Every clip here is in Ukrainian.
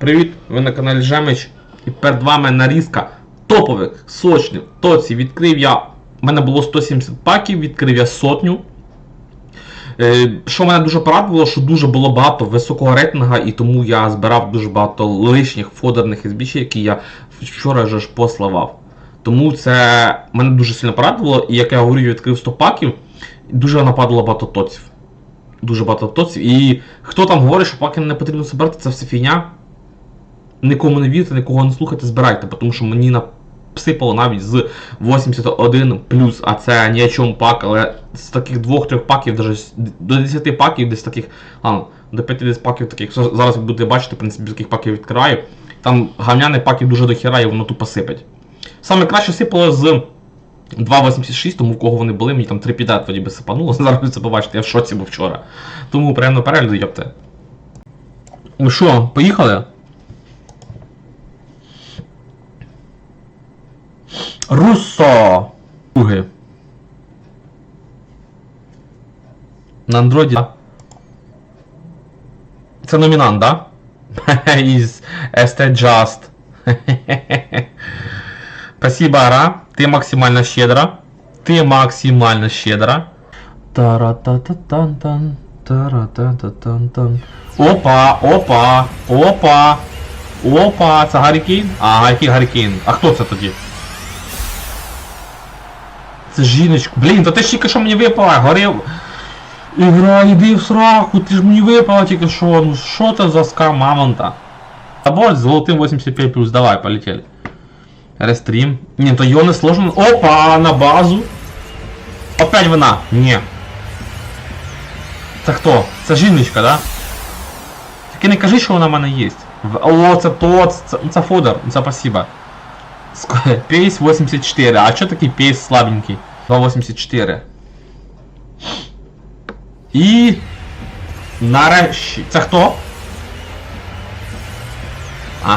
Привіт! Ви на каналі Жемич. І перед вами нарізка топових, сочних тоців. Відкрив я. У мене було 170 паків, відкрив я сотню. Е, Що мене дуже порадувало, що дуже було багато високого рейтинга, і тому я збирав дуже багато лишніх фодерних SBC, які я вчора вже ж пославав. Тому це мене дуже сильно порадувало, і як я говорю, я відкрив 100 паків, дуже нападало багато тоців. Дуже багато тоців. І хто там говорить, що паки не потрібно збирати, це все фігня. Нікому не вірте, нікого не слухайте, збирайте, тому що мені насипало навіть з 81 а це ні о чому пак, але з таких двох-трьох паків, даже до 10 паків, десь таких, ну, до 50 паків таких, що зараз ви будете бачити, в принципі, з таких паків відкриваю. Там гавняних паків дуже дохера і воно тупо сипить. Саме краще сипало з 2,86, тому в кого вони були, мені там 3,50 тоді би сипануло. Зараз ви це побачите, я в шоці був вчора. Тому приємно перегляду, йопте. Ну що, поїхали? Руссо! Уги. На андроиді. да? Це номінант, да? Із ST Just. Спасибо, Ара. Ти максимально щедра. Ти максимально щедра. Тара-та-та-тан-тан. Тара-та-та-тан-тан. Опа, опа, опа. Опа, це Гаррікейн? А, який Гаррікейн? А хто це тоді? Це жіночку. Блін, то ти ж тільки що мені випала, горів. Ігра, іди в сраку, ти ж мені випала тільки що. Ну що це за скам мамонта? Або з золотим 85 плюс, давай, полетели. Рестрим. Не, то його не сложно. Опа, на базу. Опять вона. Ні. Це хто? Це жіночка, да? Тільки не кажи, що вона в мене є. О, це то, це, це фодер, це спасибо. Пейс 84. А чо такий пейс слабенький? 284. І... Нарешті. Це хто? А.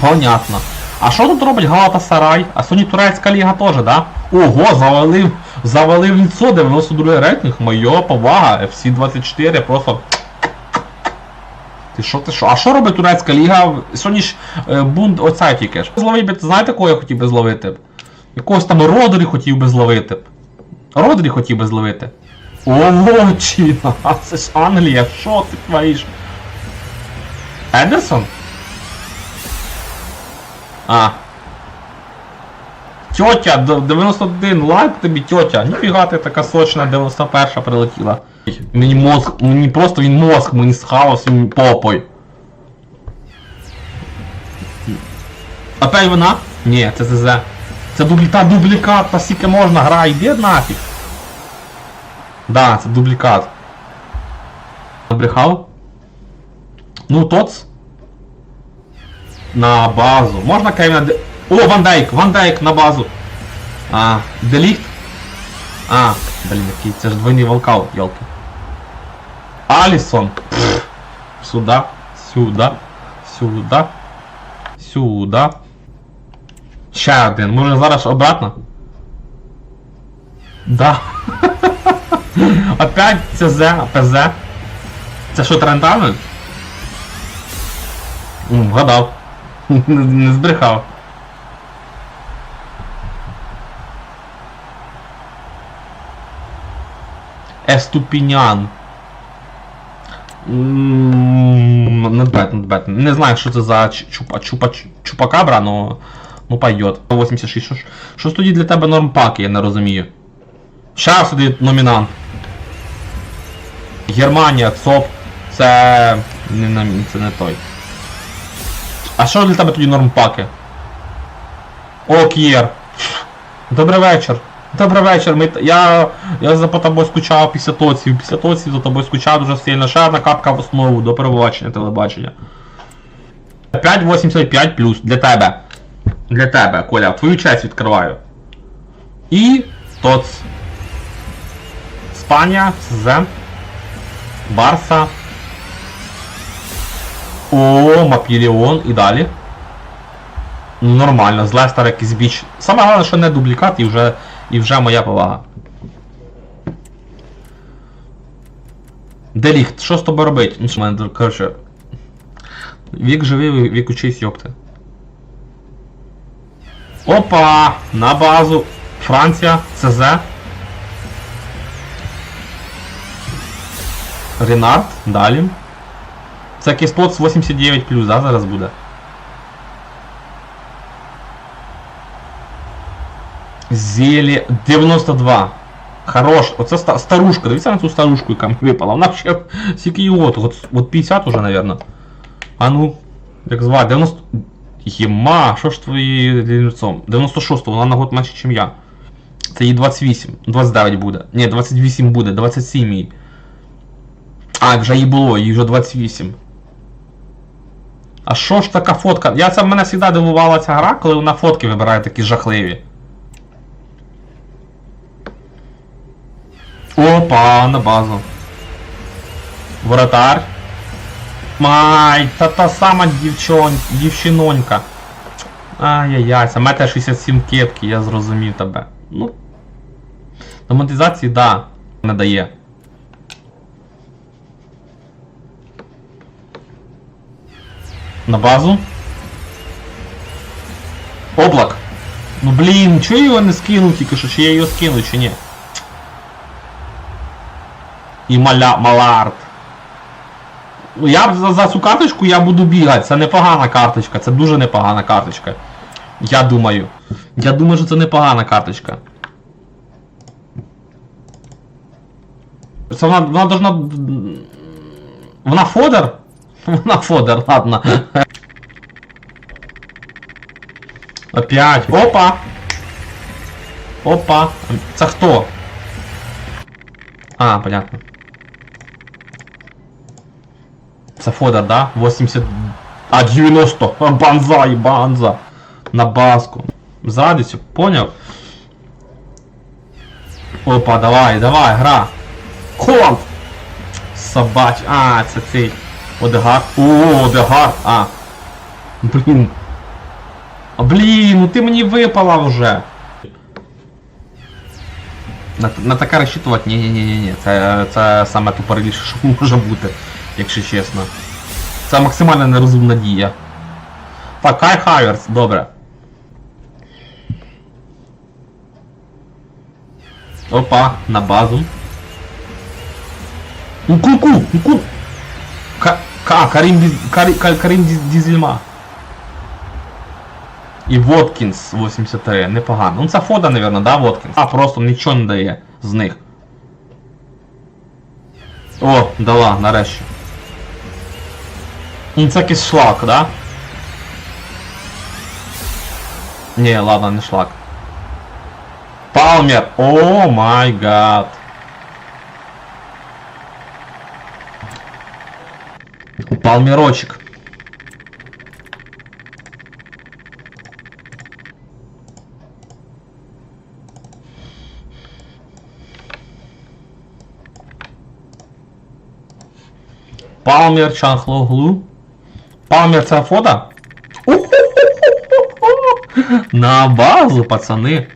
Понятно. А що тут робить Галата Сарай? А сьогодні турецька ліга теж, да? Ого, завалив, завалив ліцо, 92 рейтинг, моя повага, FC 24, просто. Ти що, ти що? А що робить турецька ліга? Сьогодні ж е, бунд оця тільки ж. Зловив би, знаєте, кого я хотів би зловити? Якогось там Родрі хотів би зловити. Родрі хотів би зловити. Ого, Чіна, це ж Англія, що ти твориш? Едерсон? А. Тьотя, 91 лайк тобі, тьотя. Ніфіга ти така сочна 91 прилетіла. Мені мозг, мені просто він мозг мені схавав своїм попой. Опять вона? Ні, це ЗЗ. Це дублікат, дублікат, та скільки можна, гра, йди нафіг. Да, це дублікат. Набрехав? Ну, тоц. На базу. Можна Кевіна Де... О, Ван Дейк! Ван Дейк на базу. А, Деліхт? А, блін, який, це ж двойний волкаут, йолки. Алісон. Пф. Сюда, сюда, сюда, сюда. Ще один. Може зараз обратно? Да. Опять ЦЗ, ПЗ. Це що, Трентамен? М, Вгадав. Не- Не збрехав. Еступінян. М, Не бет, не знаю, що це за чупа, чупа, чупакабра, но. Ну пойдет. 86. Що, ж- тоді для тебе нормпаки, я не розумію. Щас сюди номінант. Германія, ЦОП. Це. Не, це не той. А що для тебе тоді нормпаки? О, К'єр. Добрий вечір. Добрий вечір. Ми, я, я за тобою скучав після тоців. Після тоців за тобою скучав дуже сильно. Ще одна капка в основу до перебачення телебачення. 5,85 плюс для тебе. Для тебе, Коля, твою честь відкриваю. І тоц. Спанія, СЗ. Барса. О, Мапіліон і далі. Нормально, з Лестер якийсь біч. Саме головне, що не дублікат і вже, і вже моя повага. Деліхт, що з тобою робить? Ну, що мене, коротше. Вік живий, вік- учись, йопти. Опа! На базу. Франція, ЦЗ. Ренард, далі. Це кислот 89 да, зараз буде. Зелі 92. Хорош. Оце старушка. Дивіться на цю старушку, яка мені випала. Вона ще скільки їй от, от, от 50 уже, наверное. А ну, як звати? 90. Єма, що ж твої лицом? 96, вона на год менше, ніж я. Це їй 28. 29 буде. Ні, 28 буде, 27 їй. А, вже їй було, їй вже 28. А що ж така фотка? Я це мене завжди дивувала ця гра, коли вона фотки вибирає такі жахливі. Опа, на базу. Воротар. Май, та та сама дівчон, дівчинонька. Ай-яй-яй, це метр 67 кепки, я зрозумів тебе. Ну. До монетизації, да, не дає. На базу. Облак. Ну блін, чого його не скинув тільки що, чи я його скину, чи ні? І маля, малард. Я за, за цю карточку я буду бігати. Це непогана карточка, це дуже непогана карточка. Я думаю. Я думаю, що це непогана карточка. Це вона, вона должна. Вона фодер? Вона фодер, ладно. Опять. Опа! Опа! Це хто? А, понятно. Це фодер, да? 80... А, 90! Банзай, банза! На баску. З радістю, поняв? Опа, давай, давай, гра. Холланд! Собач. А, це цей. Одегар. О, Одегар. А. Блін. А, блін, ну ти мені випала вже. На, на таке ні ні ні ні ні це, це саме тупориліше, що може якщо чесно. Це максимально нерозумна дія. Так, Кай Хаверс, добре. Опа, на базу. Ку-ку, ку Ка, Ка, Карим, Диз- Кари, Ка- Карим Дізельма. І Воткінс 83, непогано. Ну це фода, напевно, да, Воткінс? А, просто нічого не дає з них. О, дала, нарешті. Ну це якийсь шлак, да? Ні, ладно, не шлак. Палмер! О май гад! Палмерочек. Палмер Чанхлоглу. Це фото? На базу, пацани.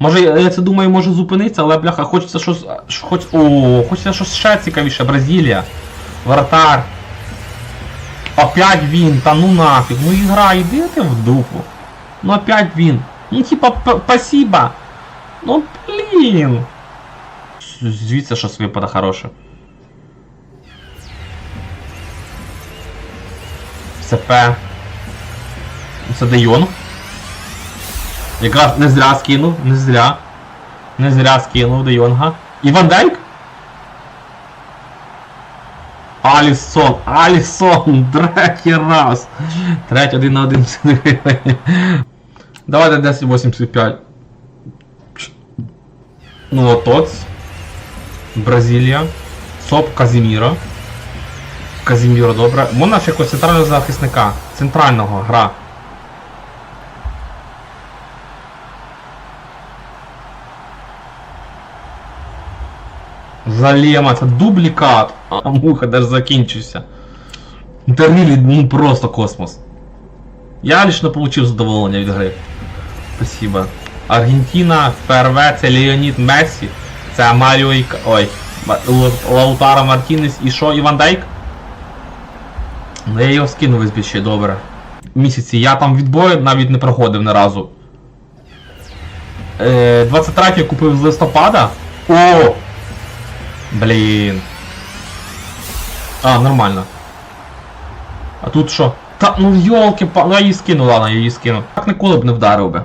Може, я це думаю, може зупинитися, але бляха, хочеться щось. Хоч, о, хочеться щось ще цікавіше, Бразилія. Вратар. Опять він, та ну нафіг, ну ігра, іди ти в дупу. Ну опять він. Ну типа, п- спасибо. Ну блін. Звідси щось випаде хороше. Це Де Якраз не зря скинув, не зря. Не зря скинув Де Йонга. І Ван Дейк? Алісон, Алісон, третій раз. Третій один на один. Давайте 1085. Ну от от. Бразилія. СОП Казіміро. Казіміро, добре. Можна ще якогось центрального захисника. Центрального гра. Залема, це дублікат. А муха даже закінчився. Дарили, ну просто космос. Я лично получив задоволення від гри. Спасибо. Аргентина, ФРВ, це Леонід Мессі, це Маріо і... Ой. Ма- Лау- Лаутаро Мартінес і що, Іван Дайк? Ну я його скину весь ще добре. Місяці. Я там відбою навіть не проходив ні разу. Е, 23 я купив з листопада. О! Блін. А, нормально. А тут що? Та ну йолки па. Ну я її скину, ладно, я її скину. Так ніколи б не вдарив би.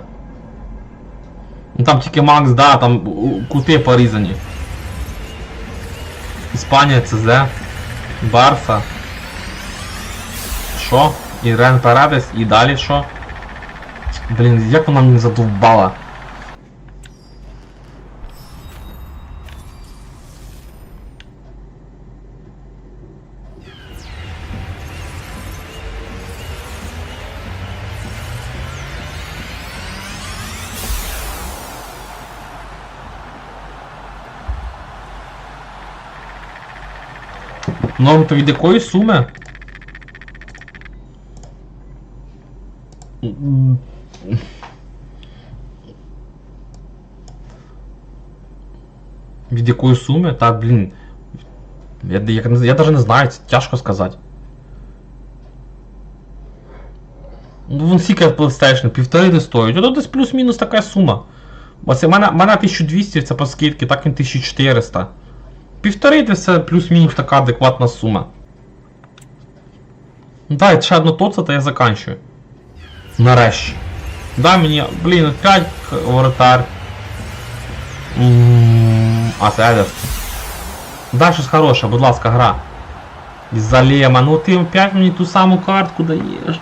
Ну там тільки Макс, да, там кути порізані. Іспанія, ЦЗ, Барса. Що? І Рен Парадес, і далі що? Блін, як вона мені задовбала. Норм то від якої суми? Від якої суми? Та, блін. Я, я, я навіть не знаю, це тяжко сказати. Ну, вон скільки PlayStation, півтори не стоїть. Ото десь плюс-мінус така сума. Оце в мене, мене 1200, це по скидці, так він 1400. Півтори це плюс-мінус така адекватна сума. Дай, ще одно тоце, то я заканчую. Нарешті. Дай мені, блін, опять воротар. М, А, це Едерсон. Дай щось хороше, будь ласка, гра. Із-за Лема, ну ти опять мені ту саму картку даєш.